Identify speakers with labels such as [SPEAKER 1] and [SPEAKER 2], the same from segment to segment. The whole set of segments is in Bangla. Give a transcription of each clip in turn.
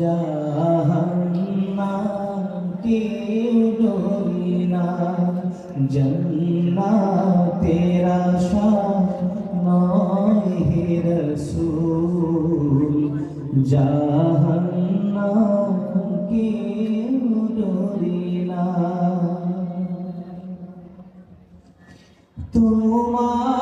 [SPEAKER 1] জাহান্নাতে ডোরিনা জন্নাতের আশা নয় হে রসূল জাহান্নাতে ডোরিনা তোমার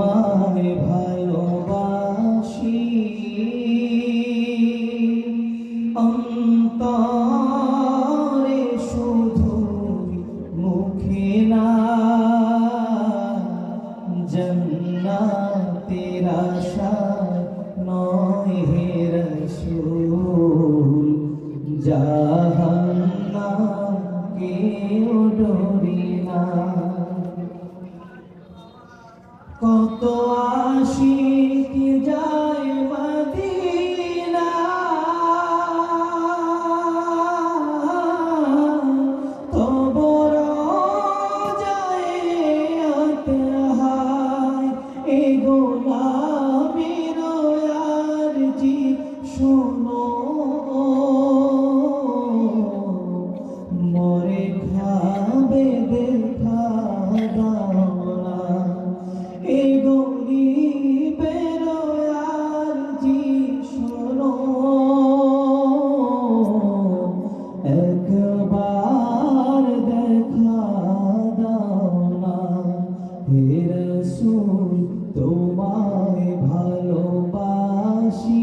[SPEAKER 1] তোমায় ভালোবাসি। অন্তরে শুধু মুখে না, জন্নাতের আশা নয় হে রসুল। জাহান্নাম কেউ ডরি না। কত রসুল তোমায় ভালোবাসি।